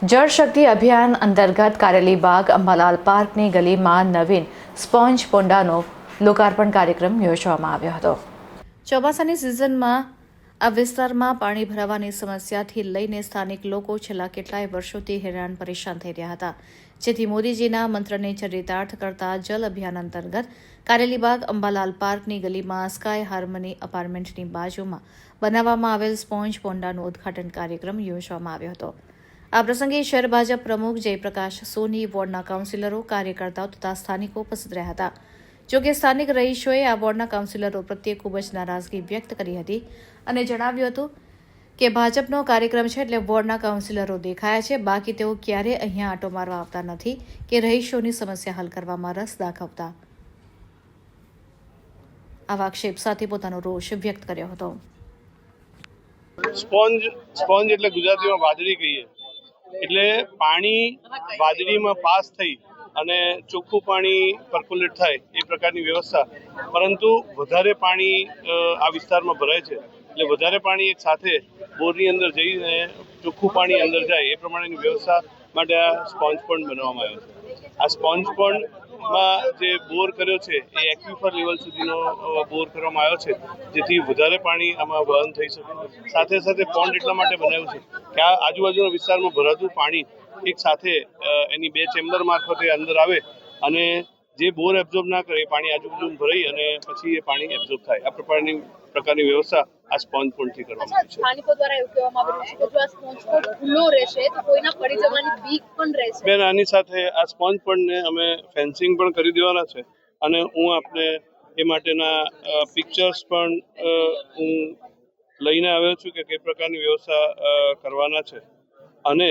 જળ શક્તિ અભિયાન અંતર્ગત કારેલી બાગ અંબાલાલ પાર્કની ગલીમાં નવીન સ્પોન્જ પોંડાનો લોકાર્પણ કાર્યક્રમ યોજવામાં આવ્યો હતો. ચોમાસાની સિઝનમાં આ વિસ્તારમાં પાણી ભરાવાની સમસ્યાથી લઈને સ્થાનિક લોકો છેલ્લા કેટલાય વર્ષોથી હેરાન પરેશાન થઈ રહ્યા હતા. જેથી મોદીજીના મંત્રને ચરિતાર્થ કરતા જલ અભિયાન અંતર્ગત કારેલીબાગ અંબાલાલ પાર્કની ગલીમાં સ્કાય હાર્મની અપાર્ટમેન્ટની બાજુમાં બનાવવામાં આવેલ સ્પોન્જ પોન્ડાનો ઉદ્ઘાટન કાર્યક્રમ યોજવામાં આવ્યો હતો. આ પ્રસંગે શહેર ભાજપ પ્રમુખ જયપ્રકાશ સોની, વોર્ડના કાઉન્સિલરો, કાર્યકર્તાઓ તથા સ્થાનિકો ઉપસ્થિત રહ્યા હતા. જોકે સ્થાનિક રહીશોએ આ વોર્ડના કાઉન્સિલરો પ્રત્યે ખૂબ જ નારાજગી વ્યક્ત કરી હતી અને જણાવ્યું હતું કે ભાજપનો કાર્યક્રમ છે એટલે વોર્ડના કાઉન્સિલરો દેખાયા છે. બાકી તેઓ ક્યારેય અહીંયા આટો મારવા આવતા નથી કે રહીશોની સમસ્યા હલ કરવામાં રસ દાખવતા. આવા આક્ષેપ સાથે પોતાનો રોષ વ્યક્ત કર્યો હતો. સ્પોન્જ સ્પોન્જ એટલે ગુજરાતીમાં વાદળી કહીએ. એટલે પાણી વાદળીમાં પાસ થઈ અને ચોખ્ખું પાણી પર્ક્યુલેટ થાય એ પ્રકારની વ્યવસ્થા. પરંતુ વધારે પાણી આ વિસ્તારમાં ભરાય છે. એટલે વધારે પાણી એક સાથે બોરની અંદર જઈને ચોખ્ખું પાણી અંદર જાય એ પ્રમાણેની વ્યવસ્થા માટે આ સ્પોન્જ પણ બનાવવામાં આવ્યો છે. આ સ્પોન્જ પોન્ડમાં જે બોર કર્યો છે, એ એક્વિફર લેવલ સુધીનો બોર કરવામાં આવ્યો છે, જેથી વધારે પાણી આમાં વહન થઈ શકે. સાથે સાથે પોન્ડ એટલા માટે બનાવ્યું છે કે આ આજુબાજુના વિસ્તારમાં ભરાતું પાણી એક સાથે એની બે ચેમ્બર મારફતે અંદર આવે અને જે બોર એબ્ઝોર્બ ના કરે એ પાણી આજુબાજુ ભરાઈ અને પછી એ પાણી એબ્ઝોર્બ થાય. આ પ્રકારની પ્રકારની વ્યવસ્થા આ સ્પોન્જ પોન્ડથી કરવામાં અચ્છા છે. સ્થાનિકો દ્વારા એવું કહેવામાં આવ્યું છે કે જો આ સ્પોન્જ કોડ ખુલ્લો રહેશે તો કોઈના પડી જવાની બીક પણ રહેશે. બેન આની સાથે આ સ્પોન્જ પોન્ડને અમે ફેન્સિંગ પણ કરી દેવાના છે અને હું આપને એ માટેના પિક્ચર્સ પણ હું લઈને આવ્યો છું કે કઈ પ્રકારની વ્યવસ્થા કરવાના છે. અને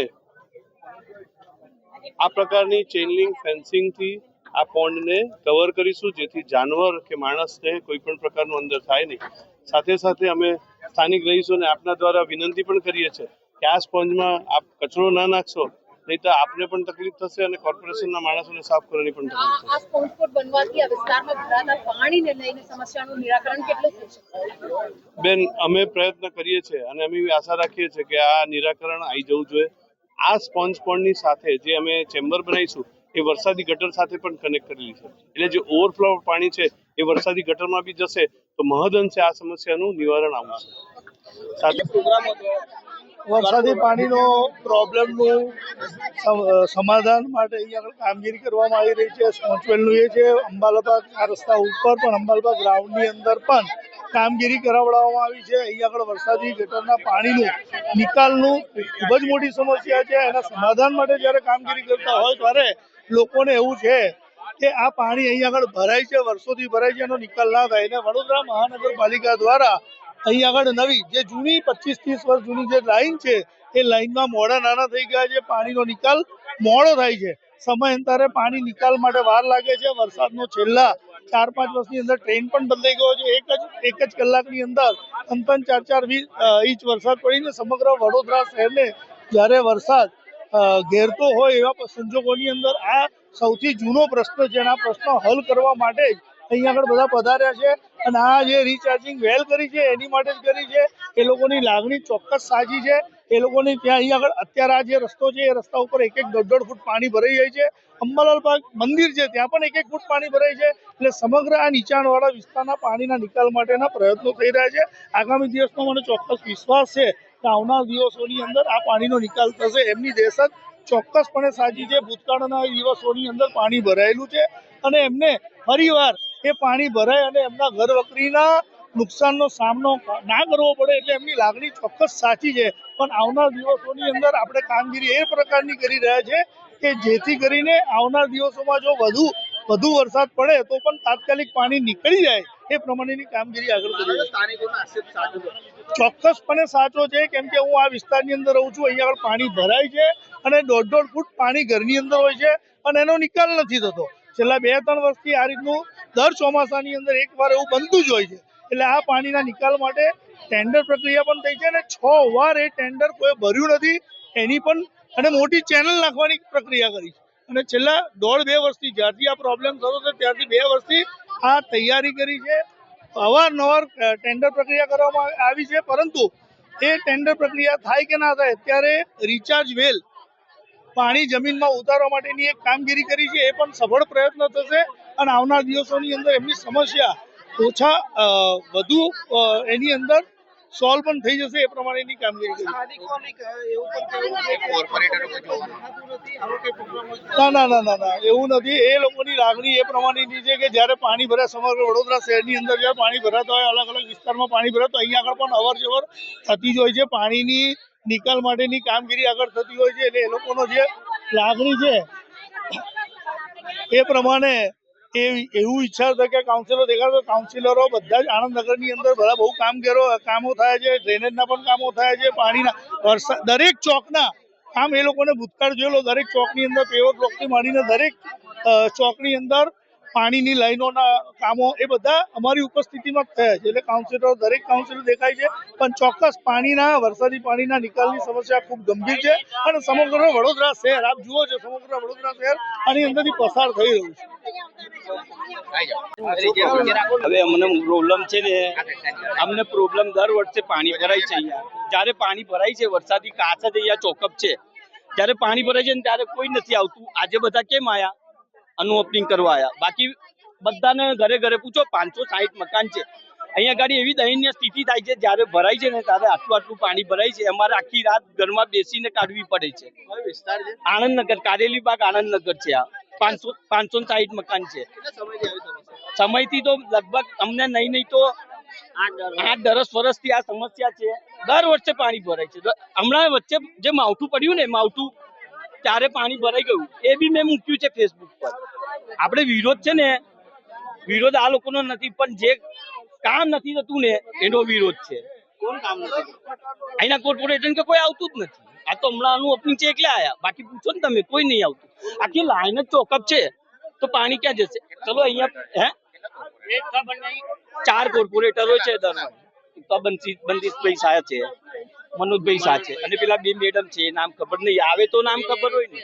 આ પ્રકારની ચેનલિંગ ફેન્સિંગથી આ પોન્ડને કવર કરીશું જેથી જાનવર કે માણસને કોઈ પણ પ્રકારનું અંદર થાય નહીં. સાથે સાથે અમે સ્થાનિક રહીશોને આપના દ્વારા વિનંતી પણ કરીએ છીએ કે આ સ્પોન્જમાં આપ કચરો ના નાખશો નહીં તો આપને પણ તકલીફ થશે અને કોર્પોરેશનના માણસોને સાફ કરવાની પણ તકલીફ આ સ્પોન્જ કોડ બનવાથી આ વિસ્તારમાં ભરાતા પાણીને લઈને સમસ્યાનું નિરાકરણ કેટલું થઈ શકે? બેન અમે પ્રયત્ન કરીએ છીએ અને અમે એવી આશા રાખીએ છીએ કે આ નિરાકરણ આવી જવું જોઈએ. આ સ્પોન્જ પોન્ડની સાથે જે અમે ચેમ્બર બનાવીશું એ વરસાદી ગટર સાથે પણ કનેક્ટ કરેલી છે. એટલે જે ઓવરફ્લો પાણી છે એ વરસાદી ગટરમાં બી જશે તો મહદઅંશે આ સમસ્યાનું નિવારણ આવશે. વરસાદી પાણીનો પ્રોબ્લેમનું સમાધાન માટે અહીંયા કામગીરી કરવામાં આવી રહી છે. સ્પોન્ચવેલનું એ છે, અંબાલાબાગ આ રસ્તા ઉપર પણ, અંબાલાબાગ ગ્રાઉન્ડની અંદર પણ કામગીરી કરાવડાવવામાં આવી છે. અહીંયા આગળ વરસાદી ગટરના પાણીનું નિકાલનું ખૂબ જ મોટી સમસ્યા છે. એના સમાધાન માટે જ્યારે કામગીરી કરતા હોય, ત્યારે લોકોને એવું છે કે આ પાણી અહીંયા આગળ ભરાય છે, વર્ષોથી ભરાય છે, એનો નિકાલ ના થાય. અને વડોદરા મહાનગરપાલિકા દ્વારા અહીં આગળ નવી જે જૂની પચીસ ત્રીસ વર્ષ જૂની જે લાઈન છે, એ લાઈનમાં મોડા નાના થઈ ગયા છે, પાણીનો નિકાલ મોડો થાય છે. સમયાંતરે પાણી નિકાલ માટે વાર લાગે છે. વરસાદનો છેલ્લા ચાર પાંચ વર્ષની અંદર ટ્રેન પણ બદલાઈ ગયો છે. એક જ એક જ કલાકની અંદર ત્રણ ત્રણ ચાર ચાર ઇંચ વરસાદ પડીને સમગ્ર વડોદરા શહેરને જ્યારે વરસાદ ઘેરતો હોય એવા સંજોગોની અંદર આ સૌથી જૂનો પ્રશ્ન છે અને આ પ્રશ્ન હલ કરવા માટે જ અહીંયા આગળ બધા પધાર્યા છે. અને આ જે રિચાર્જિંગ વેલ કરી છે, એની માટે જ કરી છે. એ લોકોની લાગણી ચોક્કસ સાચી છે. એ લોકોની ત્યાં અહીંયા આગળ અત્યારે આ જે રસ્તો છે, એ રસ્તા ઉપર એક એક દોઢ દોઢ ફૂટ પાણી ભરાઈ જાય છે. અંબાલાલ પાક મંદિર છે, ત્યાં પણ એક એક ફૂટ પાણી ભરાય છે. એટલે સમગ્ર આ નીચાણવાળા વિસ્તારના પાણીના નિકાલ માટેના પ્રયત્નો થઈ રહ્યા છે. આગામી દિવસમાં મને ચોક્કસ વિશ્વાસ છે આવનાર દિવસોની અંદર આ પાણીનો નિકાલ થશે. એમની દહેશત ચોક્કસપણે સાચી છે. ભૂતકાળના દિવસોની અંદર પાણી ભરાયેલું છે અને એમને ફરીવાર એ પાણી ભરાય અને એમના ઘર વકરીના નુકસાનનો સામનો ના કરવો પડે એટલે એમની લાગણી ચોક્કસ સાચી છે. પણ આવનાર દિવસોની અંદર આપણે કામગીરી એ પ્રકારની કરી રહ્યા છે કે જેથી કરીને આવનાર દિવસોમાં જો વધુ વધુ વરસાદ પડે તો પણ તાત્કાલિક પાણી નીકળી જાય. એ પ્રમાણેની કામગીરી આગળ કરી ચોક્કસપણે સાચો છે કેમ કે હું આ વિસ્તારની અંદર રહું છું અહીંયા આગળ પાણી ભરાય છે અને દોઢ દોઢ ફૂટ પાણી ઘરની અંદર હોય છે અને એનો નિકાલ નથી થતો. છેલ્લા બે ત્રણ વર્ષથી આ રીતનું દર ચોમાસાની અંદર એક વાર એવું બનતું જ હોય છે. એટલે આ પાણીના નિકાલ માટે ટેન્ડર પ્રક્રિયા પણ થઈ છે અને છ વાર એ ટેન્ડર કોઈ ભર્યું નથી એની પણ અને મોટી ચેનલ નાખવાની પ્રક્રિયા કરી છે. અને છેલ્લા દોઢ બે વર્ષથી જ્યારથી આ પ્રોબ્લેમ થતો છે ત્યારથી બે વર્ષથી આ તૈયારી કરી છે. અવારનવાર ટેન્ડર પ્રક્રિયા કરવામાં આવી છે, પરંતુ એ ટેન્ડર પ્રક્રિયા થાય કે ના થાય ત્યારે રિચાર્જ વેલ પાણી જમીનમાં ઉતારવા માટેની એક કામગીરી કરી છે. એ પણ સફળ પ્રયત્ન થશે અને આવનાર દિવસોની અંદર એમની સમસ્યા ઓછા વધુ એની અંદર સોલ્વ પણ થઈ જશે એ પ્રમાણેની કામગીરી ના ના ના ના ના એવું નથી. એ લોકોની લાગણી એ પ્રમાણેની છે કે જ્યારે પાણી ભરાય સમગ્ર વડોદરા શહેરની અંદર જ્યારે પાણી ભરાતા હોય અલગ અલગ વિસ્તારમાં પાણી ભરાતું હોય અહીંયા આગળ પણ અવર જવર થતી જ હોય છે. પાણીની નિકાલ માટેની કામગીરી આગળ થતી હોય છે. એટલે એ લોકોનો જે લાગણી છે એ પ્રમાણે એ એવું ઈચ્છા હતા કે કાઉન્સિલર દેખાડો કાઉન્સિલરો બધા જ આણંદનગરની અંદર બધા બહુ કામગીરો કામો થાય છે ડ્રેનેજના પણ કામો થાય છે, પાણીના વરસાદ દરેક ચોકના કામ એ લોકોને ભૂતકાળ જોયેલો, દરેક ચોકની અંદર પેવર બ્લોકથી માંડીને દરેક ચોકની અંદર પાણીની લાઈનોના કામો એ બધા અમારી ઉપસ્થિતિમાં થયા છે. એટલે કાઉન્સિલરો દરેક કાઉન્સિલર દેખાય છે, પણ ચોક્કસ પાણીના, વરસાદી પાણીના નિકાલની સમસ્યા ખૂબ ગંભીર છે અને સમગ્ર વડોદરા શહેર, આપ જુઓ છો, સમગ્ર વડોદરા શહેર આની અંદરથી પસાર થઈ રહ્યું છે. હવે અમને પ્રોબ્લેમ છે ને, અમને પ્રોબ્લેમ દર વર્ષે પાણી ભરાય છે જ્યારે પાણી ભરાય છે, વરસાદી કાચ જ અહીંયા ચોકઅપ છે. ત્યારે પાણી ભરાય છે ને, ત્યારે કોઈ નથી આવતું. આજે બધા કેમ આયા? આનું ઓપનિંગ કરવા આવ્યા બાકી બધાને ઘરે ઘરે પૂછો પાંચસો સાહીઠ મકાન છે. અહીંયા ગાડી એવી દયનીય સ્થિતિ થાય છે જ્યારે ભરાય છે ને ત્યારે આટલું આટલું પાણી ભરાય છે. અમારે આખી રાત ઘરમાં બેસીને કાઢવી પડે છે. આણંદનગર કારેલી બાગ આણંદનગર છે આ. પાંચસો પાંચસો સાહીઠ મકાન છે. સમયથી તો લગભગ અમને નહીં નહીં તો આઠ દસ વર્ષથી આ સમસ્યા છે. દર વર્ષે પાણી ભરાય છે. હમણાં વચ્ચે જે માવઠું પડ્યું ને માવઠું ત્યારે પાણી ભરાઈ ગયું. એ બી મેં મૂક્યું છે ફેસબુક પર. આપણે વિરોધ છે ને વિરોધ આ લોકોનો નથી પણ જે કામ નથી થતું ને એનો વિરોધ છે. કોણ કામ નથી અહીંના કોર્પોરેશન કે કોઈ આવતું જ નથી. આ તો હમણાં આનું ઓપનિંગ છે એટલે આયા. બાકી પૂછો ને તમે કોઈ નહીં આવતું. આખી લાઈન જ ચોકઅપ છે તો પાણી ક્યાં જશે? ચલો અહીંયા હે? ચાર કોર્પોરેટરો છે દર તો બંસી પૈસા છે. મનોજભાઈ સાથે અને પેલા બે મેડમ છે નામ ખબર નહીં. આવે તો નામ ખબર હોય ને.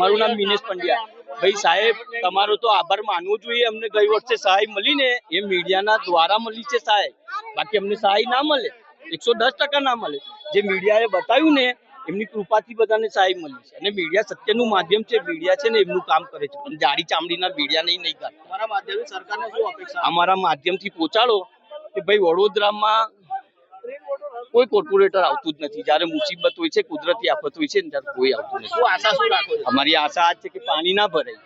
મારું નામ મિનેશ પંડ્યા. ભાઈ સાહેબ તમારો તો આભાર માનવો જોઈએ. અમને ગઈ વર્ષે સહાય મળી ને એ મીડિયાના દ્વારા મળી છે સહાય. બાકી અમને સહાય ના મળે. એકસો દસ ટકા ના મળે. જે મીડિયાએ બતાવ્યું ને એમની કૃપાથી બધાને સહાય મળી છે. અને મીડિયા સત્યનું માધ્યમ છે. મીડિયા છે ને એમનું કામ કરે છે. પણ જાડી ચામડીના મીડિયા નહીં નહીં કરતા. અમારા માધ્યમથી પહોંચાડો કે ભાઈ વડોદરામાં કોઈ કોર્પોરેટર આવતું જ નથી. જ્યારે મુસીબત હોય છે કુદરતી આફત હોય છે ત્યારે કોઈ આવતું નથી. આશા શું રાખો અમારી આશા આજ છે કે પાણી ના ભરાય.